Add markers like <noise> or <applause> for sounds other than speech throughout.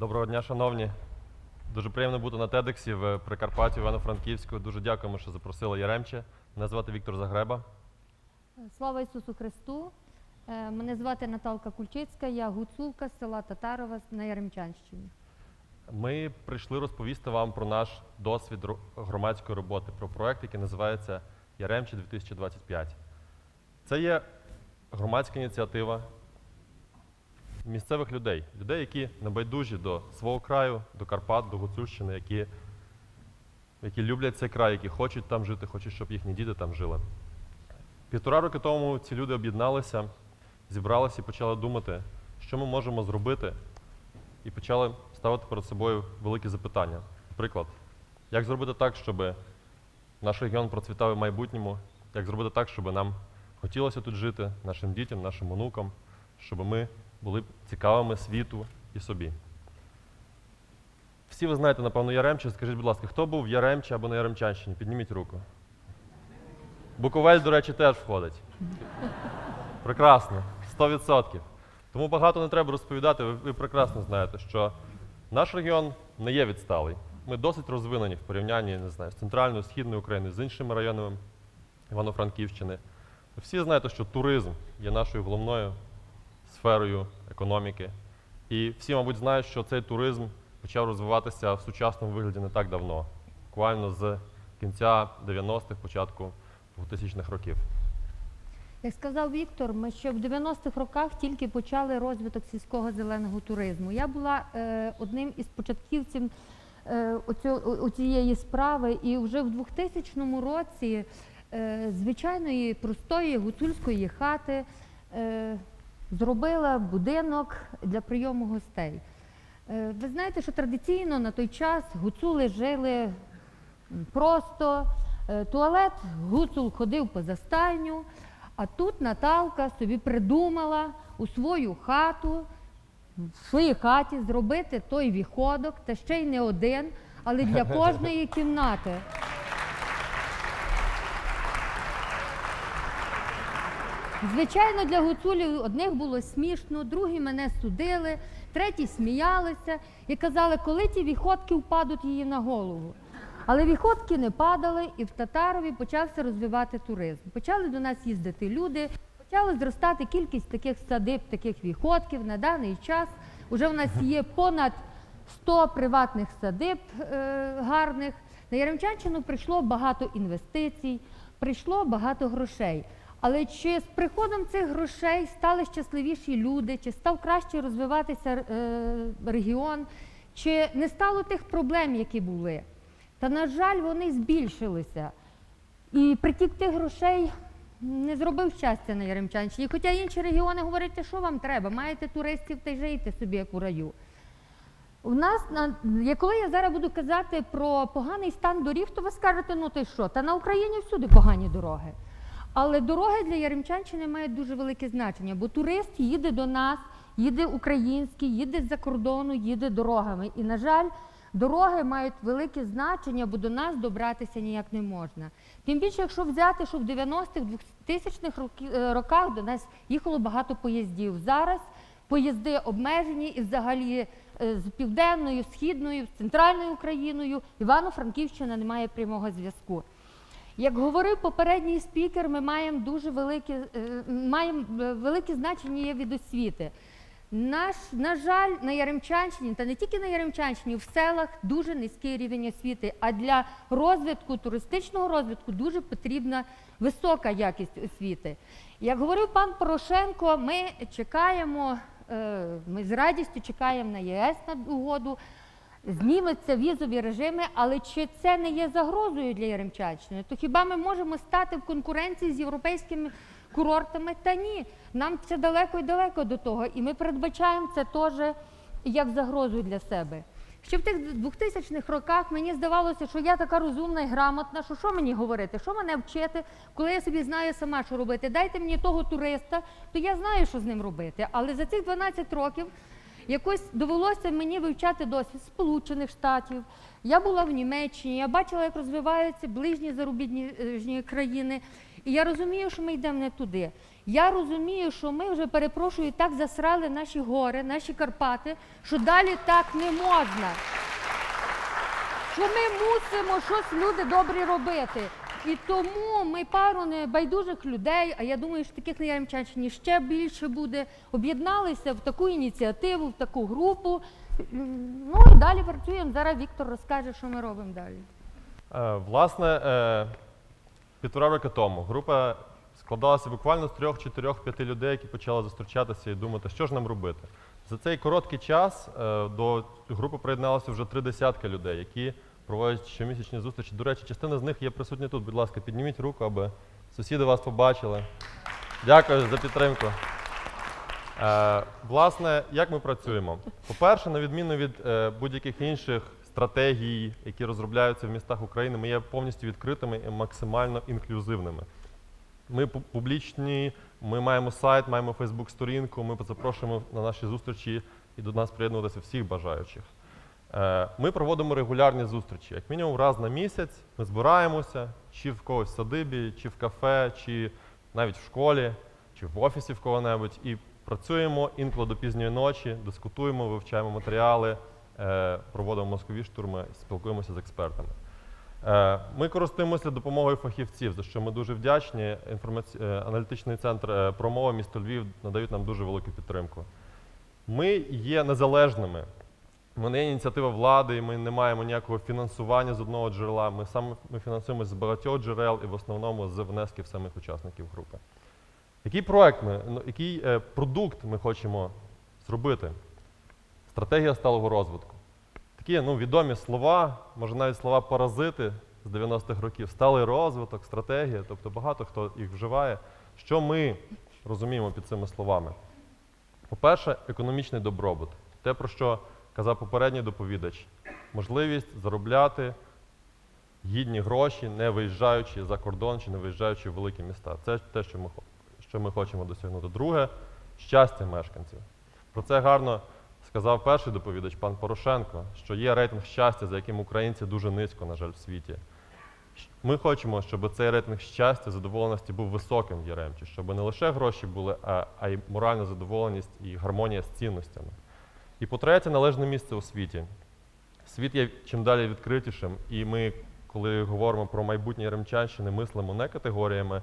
Доброго дня, шановні. Дуже приємно бути на TEDx в Прикарпатті, Івано-Франківську. Дуже дякуємо, що запросили Яремче. Мене звати Віктор Загреба. Слава Ісусу Христу! Е, Мене звати Наталка Кульчицька, я гуцулка з села Татарова на Яремчанщині. Ми прийшли розповісти вам про наш досвід громадської роботи, про проект, який називається Яремче 2025. Це є громадська ініціатива місцевих людей, людей, які небайдужі до свого краю, до Карпат, до Гуцульщини, які, які люблять цей край, які хочуть там жити, хочуть, щоб їхні діти там жили. Півтора роки тому ці люди об'єдналися, зібралися і почали думати, що ми можемо зробити, і почали ставити перед собою великі запитання. Наприклад, як зробити так, щоб наш регіон процвітав в майбутньому, як зробити так, щоб нам хотілося тут жити, нашим дітям, нашим онукам, щоб ми були б цікавими світу і собі. Всі ви знаєте, напевно, Яремче. Скажіть, будь ласка, хто був в Яремче або на Яремчанщині? Підніміть руку. Буковель, до речі, теж входить. Прекрасно, 100%. Тому багато не треба розповідати. Ви, ви прекрасно знаєте, що наш регіон не є відсталий. Ми досить розвинені в порівнянні не знаю, з центральною, східною Україною, з іншими районами Івано-Франківщини. Всі знаєте, що туризм є нашою головною сферою економіки. І всі, мабуть, знають, що цей туризм почав розвиватися в сучасному вигляді не так давно, буквально з кінця 90-х, початку 2000-х років. Як сказав Віктор, ми ще в 90-х роках тільки почали розвиток сільського зеленого туризму. Я була е, одним із початківців е, оцієї справи, і вже в 2000 році е, звичайної простої гуцульської хати е, зробила будинок для прийому гостей. Е, ви знаєте, що традиційно на той час гуцули жили просто. Е, Туалет гуцул ходив поза стайню, а тут Наталка собі придумала у свою хату, в своїй хаті зробити той віходок, та ще й не один, але для <laughs> кожної кімнати. Звичайно, для гуцулів одних було смішно, другі мене судили, треті сміялися і казали, коли ті віходки впадуть її на голову. Але віходки не падали, і в Татарові почався розвивати туризм. Почали до нас їздити люди, почала зростати кількість таких садиб, таких віходків. На даний час вже в нас є понад 100 приватних садиб е, гарних. На Яремчанщину прийшло багато інвестицій, прийшло багато грошей. Але чи з приходом цих грошей стали щасливіші люди, чи став краще розвиватися е, регіон, чи не стало тих проблем, які були? Та, на жаль, вони збільшилися. І притік тих грошей не зробив щастя на Яремчанщині. Хоча інші регіони говорять, що вам треба, маєте туристів та й жийте собі, як у раю. У нас, на- коли я зараз буду казати про поганий стан доріг, то ви скажете, ну ти що, та на Україні всюди погані дороги. Але дороги для Яремчанщини мають дуже велике значення, бо турист їде до нас, їде український, їде з-за кордону, їде дорогами. І, на жаль, дороги мають велике значення, бо до нас добратися ніяк не можна. Тим більше, якщо взяти, що в 90-х, 2000-х е, роках до нас їхало багато поїздів. Зараз поїзди обмежені і взагалі е, з південною, східною, з центральною Україною Івано-Франківщина не має прямого зв'язку. Як говорив попередній спікер, ми маємо дуже велике, маємо е, велике значення є від освіти. Наш, на жаль, на Яремчанщині, та не тільки на Яремчанщині, в селах дуже низький рівень освіти. А для розвитку, туристичного розвитку дуже потрібна висока якість освіти. Як говорив пан Порошенко, ми чекаємо, е, ми з радістю чекаємо на ЄС на угоду зніметься візові режими, але чи це не є загрозою для Яремчанщини? То хіба ми можемо стати в конкуренції з європейськими курортами? Та ні, нам це далеко і далеко до того, і ми передбачаємо це теж як загрозу для себе. Ще в тих 2000-х роках мені здавалося, що я така розумна і грамотна, що що мені говорити, що мене вчити, коли я собі знаю сама, що робити. Дайте мені того туриста, то я знаю, що з ним робити. Але за цих 12 років Якось довелося мені вивчати досвід Сполучених Штатів. Я була в Німеччині, я бачила, як розвиваються ближні зарубіжні е, країни. І я розумію, що ми йдемо не туди. Я розумію, що ми вже перепрошую, так засрали наші гори, наші Карпати, що далі так не можна. Що ми мусимо щось люди добрі робити. І тому ми пару небайдужих людей, а я думаю, що таких на Яремчанщині ще більше буде, об'єдналися в таку ініціативу, в таку групу. Ну і далі працюємо. Зараз Віктор розкаже, що ми робимо далі. Е, Власне, е, півтора роки тому група складалася буквально з трьох, чотирьох, п'яти людей, які почали зустрічатися і думати, що ж нам робити. За цей короткий час е, до групи приєдналося вже три десятки людей, які проводять щомісячні зустрічі. До речі, частина з них є присутня тут. Будь ласка, підніміть руку, аби сусіди вас побачили. Дякую за підтримку. Е, власне, як ми працюємо? По-перше, на відміну від е, будь-яких інших стратегій, які розробляються в містах України, ми є повністю відкритими і максимально інклюзивними. Ми публічні, ми маємо сайт, маємо Фейсбук-сторінку, ми запрошуємо на наші зустрічі і до нас приєднуватися всіх бажаючих. Е, Ми проводимо регулярні зустрічі. Як мінімум раз на місяць ми збираємося, чи в когось в садибі, чи в кафе, чи навіть в школі, чи в офісі в кого-небудь, і працюємо інколи до пізньої ночі, дискутуємо, вивчаємо матеріали, е, проводимо мозкові штурми, спілкуємося з експертами. Е, Ми користуємося допомогою фахівців, за що ми дуже вдячні. Інформаці... Аналітичний центр промова місто Львів надають нам дуже велику підтримку. Ми є незалежними. Ми не є ініціатива влади, і ми не маємо ніякого фінансування з одного джерела. Ми саме ми фінансуємося з багатьох джерел і в основному з внесків самих учасників групи. Який проект ми, ну, який е, продукт ми хочемо зробити? Стратегія сталого розвитку. Такі ну, відомі слова, може навіть слова паразити з 90-х років, сталий розвиток, стратегія, тобто багато хто їх вживає. Що ми розуміємо під цими словами? По-перше, економічний добробут. Те, про що казав попередній доповідач, можливість заробляти гідні гроші, не виїжджаючи за кордон чи не виїжджаючи в великі міста. Це те, що ми, що ми хочемо досягнути. Друге щастя мешканців. Про це гарно сказав перший доповідач, пан Порошенко, що є рейтинг щастя, за яким українці дуже низько, на жаль, в світі. Ми хочемо, щоб цей рейтинг щастя, задоволеності був високим в Яремчі, щоб не лише гроші були, а, й моральна задоволеність і гармонія з цінностями. І по-третє, належне місце у світі. Світ є чим далі відкритішим, і ми, коли говоримо про майбутнє Яремчанщини, мислимо не категоріями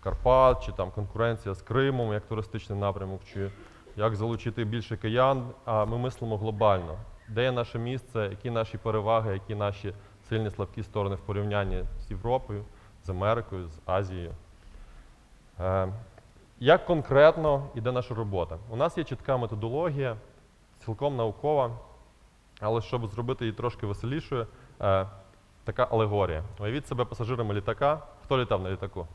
Карпат чи там конкуренція з Кримом як туристичний напрямок, чи як залучити більше киян, а ми мислимо глобально. Де є наше місце, які наші переваги, які наші сильні слабкі сторони в порівнянні з Європою, з Америкою, з Азією. Е, як конкретно йде наша робота? У нас є чітка методологія, цілком наукова, але щоб зробити її трошки веселішою, е, така алегорія. Уявіть себе пасажирами літака. Хто літав на літаку?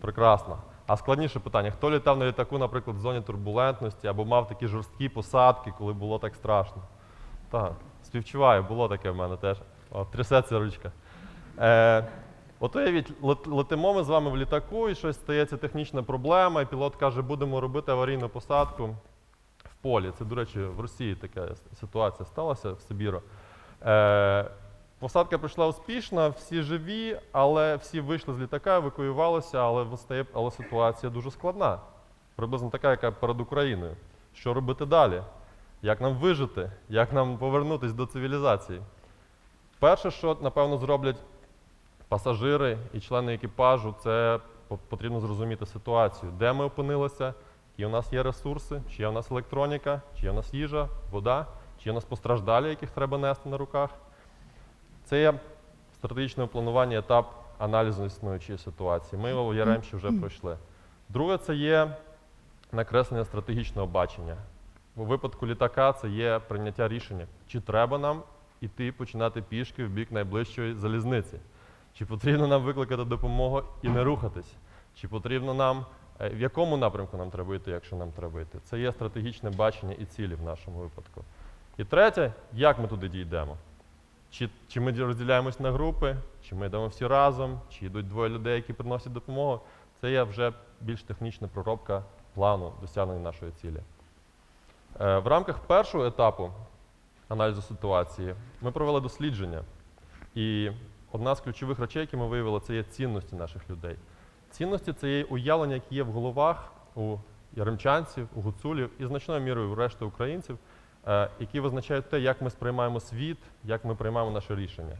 Прекрасно. А складніше питання: хто літав на літаку, наприклад, в зоні турбулентності або мав такі жорсткі посадки, коли було так страшно? Так, співчуваю, було таке в мене теж. О, трясеться ручка. Е, от уявіть, летимо ми з вами в літаку, і щось стається технічна проблема, і пілот каже, будемо робити аварійну посадку полі. Це, до речі, в Росії така ситуація сталася в Сибіру. Е, посадка пройшла успішно, всі живі, але всі вийшли з літака, евакуювалися, але, але ситуація дуже складна. Приблизно така, яка перед Україною. Що робити далі? Як нам вижити? Як нам повернутися до цивілізації? Перше, що, напевно, зроблять пасажири і члени екіпажу, це потрібно зрозуміти ситуацію, де ми опинилися, які у нас є ресурси, чи є у нас електроніка, чи є у нас їжа, вода, чи є у нас постраждалі, яких треба нести на руках. Це є стратегічне планування, етап аналізу існуючої ситуації. Ми його в Яремчі вже пройшли. Друге, це є накреслення стратегічного бачення. У випадку літака це є прийняття рішення, чи треба нам іти починати пішки в бік найближчої залізниці, чи потрібно нам викликати допомогу і не рухатись, чи потрібно нам, в якому напрямку нам треба йти, якщо нам треба йти. Це є стратегічне бачення і цілі в нашому випадку. І третє, як ми туди дійдемо. Чи, чи ми розділяємось на групи, чи ми йдемо всі разом, чи йдуть двоє людей, які приносять допомогу. Це є вже більш технічна проробка плану досягнення нашої цілі. Е, В рамках першого етапу аналізу ситуації ми провели дослідження. І одна з ключових речей, які ми виявили, це є цінності наших людей. Цінності це є уявлення, які є в головах у яремчанців, у гуцулів і значною мірою у решти українців, е, які визначають те, як ми сприймаємо світ, як ми приймаємо наше рішення.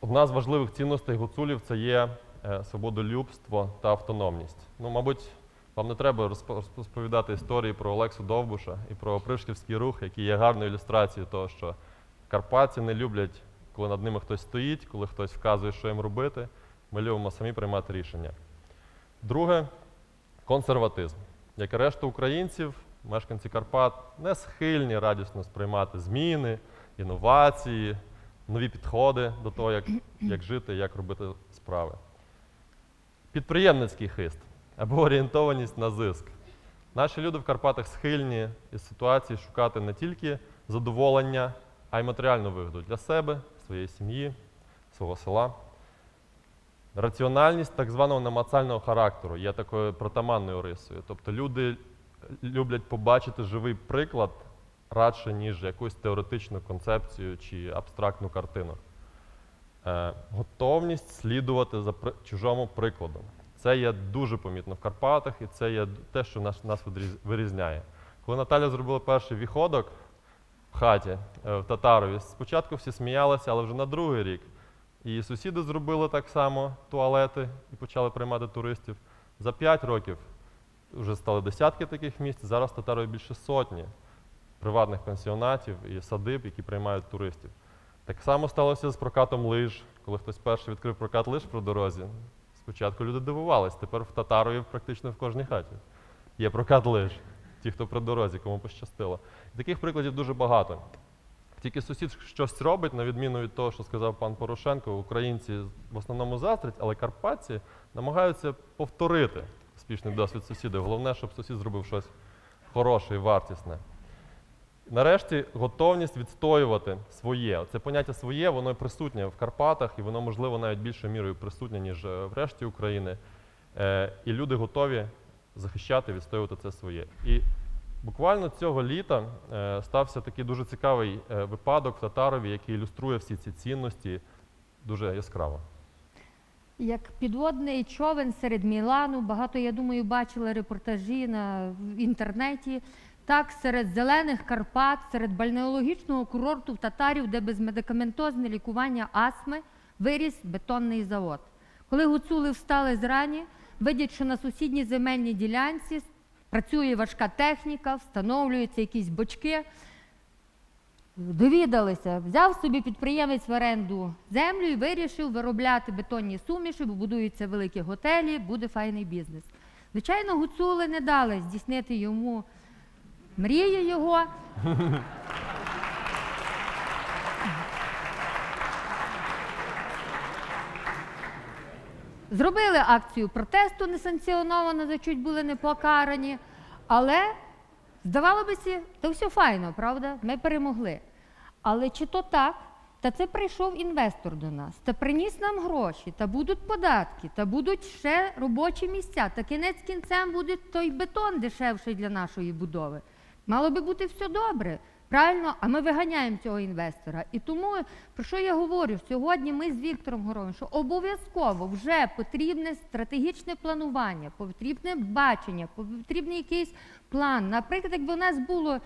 Одна з важливих цінностей гуцулів це є е, свободолюбство та автономність. Ну, мабуть, вам не треба розпо- розповідати історії про Олексу Довбуша і про опришківський рух, який є гарною ілюстрацією того, що карпатці не люблять, коли над ними хтось стоїть, коли хтось вказує, що їм робити. Ми любимо самі приймати рішення. Друге консерватизм. Як і решта українців, мешканці Карпат не схильні радісно сприймати зміни, інновації, нові підходи до того, як, як жити, як робити справи. Підприємницький хист або орієнтованість на зиск. Наші люди в Карпатах схильні із ситуації шукати не тільки задоволення, а й матеріальну вигоду для себе, своєї сім'ї, свого села. Раціональність так званого намацального характеру є такою притаманною рисою. Тобто люди люблять побачити живий приклад радше, ніж якусь теоретичну концепцію чи абстрактну картину. Е, готовність слідувати за чужому прикладом. Це є дуже помітно в Карпатах, і це є те, що нас, нас вирізняє. Коли Наталя зробила перший віходок в хаті е, в Татарові, спочатку всі сміялися, але вже на другий рік. І сусіди зробили так само туалети і почали приймати туристів. За п'ять років вже стали десятки таких місць. Зараз в Татарові більше сотні приватних пансіонатів і садиб, які приймають туристів. Так само сталося з прокатом лиж, коли хтось перший відкрив прокат лиж по дорозі. Спочатку люди дивувались, тепер в Татарові практично в кожній хаті є прокат лиж. Ті, хто при дорозі, кому пощастило. І таких прикладів дуже багато. Тільки сусід щось робить, на відміну від того, що сказав пан Порошенко, українці в основному заздрять, але карпатці намагаються повторити успішний досвід сусіда. Головне, щоб сусід зробив щось хороше і вартісне. Нарешті готовність відстоювати своє. Це поняття своє, воно присутнє в Карпатах, і воно, можливо, навіть більшою мірою присутнє, ніж е, в решті України. Е, І люди готові захищати, відстоювати це своє. І буквально цього літа е, стався такий дуже цікавий е, випадок в Татарові, який ілюструє всі ці цінності дуже яскраво. Як підводний човен серед Мілану, багато, я думаю, бачили репортажі на, в інтернеті. Так, серед зелених Карпат, серед бальнеологічного курорту в татарів, де безмедикаментозне лікування астми, виріс бетонний завод. Коли гуцули встали зрані, видять, що на сусідній земельній ділянці працює важка техніка, встановлюються якісь бочки. Довідалися, взяв собі підприємець в оренду землю і вирішив виробляти бетонні суміші, бо будуються великі готелі, буде файний бізнес. Звичайно, гуцули не дали здійснити йому мрію його. Зробили акцію протесту несанкціоновано, за чуть були не покарані, але здавало би то все файно, правда? Ми перемогли. Але чи то так? Та це прийшов інвестор до нас, та приніс нам гроші, та будуть податки, та будуть ще робочі місця, та кінець кінцем буде той бетон дешевший для нашої будови. Мало би бути все добре. Правильно, а ми виганяємо цього інвестора. І тому, про що я говорю, сьогодні ми з Віктором Горовим, що обов'язково вже потрібне стратегічне планування, потрібне бачення, потрібний якийсь план. Наприклад, якби у нас було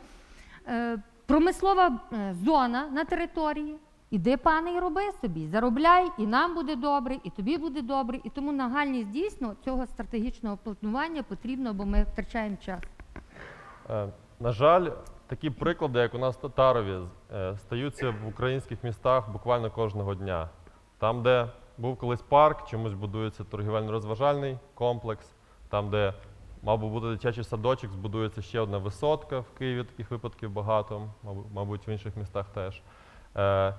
е, промислова е, зона на території. Іди, пане, і роби собі, заробляй, і нам буде добре, і тобі буде добре. І тому нагальність дійсно цього стратегічного планування потрібно, бо ми втрачаємо час. Е, На жаль, такі приклади, як у нас в Татарові, е, стаються в українських містах буквально кожного дня. Там, де був колись парк, чомусь будується торгівельно-розважальний комплекс, там, де мав би бути дитячий садочок, збудується ще одна висотка в Києві, таких випадків багато, мабуть, в інших містах теж. Е,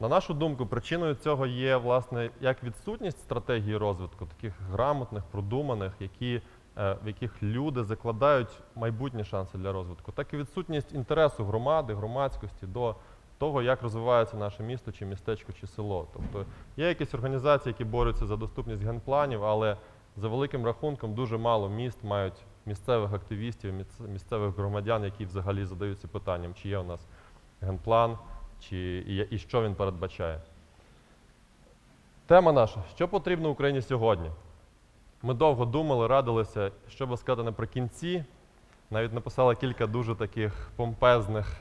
На нашу думку, причиною цього є власне як відсутність стратегії розвитку, таких грамотних, продуманих, які, в яких люди закладають майбутні шанси для розвитку, так і відсутність інтересу громади, громадськості до того, як розвивається наше місто, чи містечко, чи село. Тобто є якісь організації, які борються за доступність генпланів, але за великим рахунком дуже мало міст мають місцевих активістів, місцевих громадян, які взагалі задаються питанням, чи є у нас генплан, чи і що він передбачає. Тема наша: що потрібно Україні сьогодні? Ми довго думали, радилися, що би сказати наприкінці. Навіть написали кілька дуже таких помпезних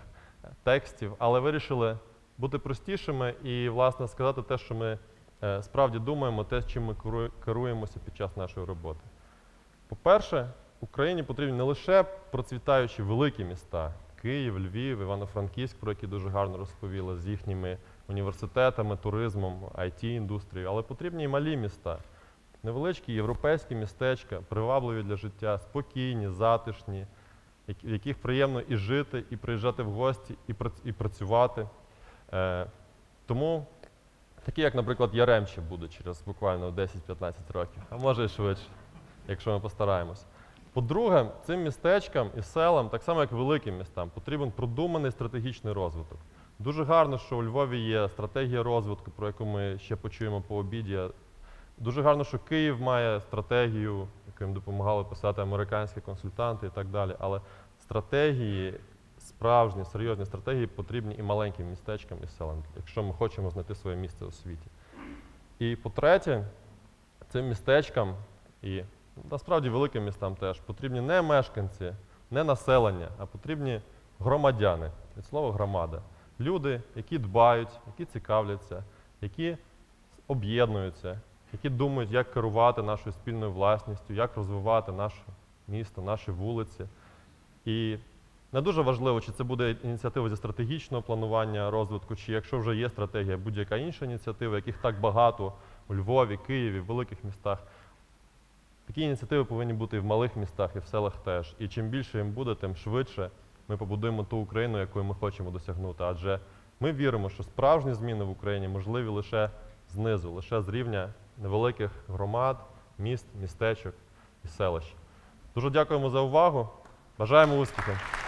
текстів, але вирішили бути простішими і, власне, сказати те, що ми е, справді думаємо, те, чим ми керуємося під час нашої роботи. По-перше, Україні потрібні не лише процвітаючі великі міста Київ, Львів, Івано-Франківськ, про які дуже гарно розповіли, з їхніми університетами, туризмом, it індустрією але потрібні і малі міста, невеличкі європейські містечка, привабливі для життя, спокійні, затишні, в яких приємно і жити, і приїжджати в гості, і, працювати. Е, тому такі, як, наприклад, Яремче буде через буквально 10-15 років, а може і швидше, якщо ми постараємось. По-друге, цим містечкам і селам, так само як великим містам, потрібен продуманий стратегічний розвиток. Дуже гарно, що у Львові є стратегія розвитку, про яку ми ще почуємо по обіді. Дуже гарно, що Київ має стратегію, яку їм допомагали писати американські консультанти і так далі. Але стратегії, справжні, серйозні стратегії потрібні і маленьким містечкам, і селам, якщо ми хочемо знайти своє місце у світі. І по-третє, цим містечкам і насправді великим містам теж потрібні не мешканці, не населення, а потрібні громадяни від слова громада. Люди, які дбають, які цікавляться, які об'єднуються, які думають, як керувати нашою спільною власністю, як розвивати наше місто, наші вулиці. І не дуже важливо, чи це буде ініціатива зі стратегічного планування розвитку, чи якщо вже є стратегія, будь-яка інша ініціатива, яких так багато у Львові, Києві, в великих містах. Такі ініціативи повинні бути і в малих містах, і в селах теж. І чим більше їм буде, тим швидше ми побудуємо ту Україну, якою ми хочемо досягнути. Адже ми віримо, що справжні зміни в Україні можливі лише знизу, лише з рівня невеликих громад, міст, містечок і селищ. Дуже дякуємо за увагу. Бажаємо успіхів!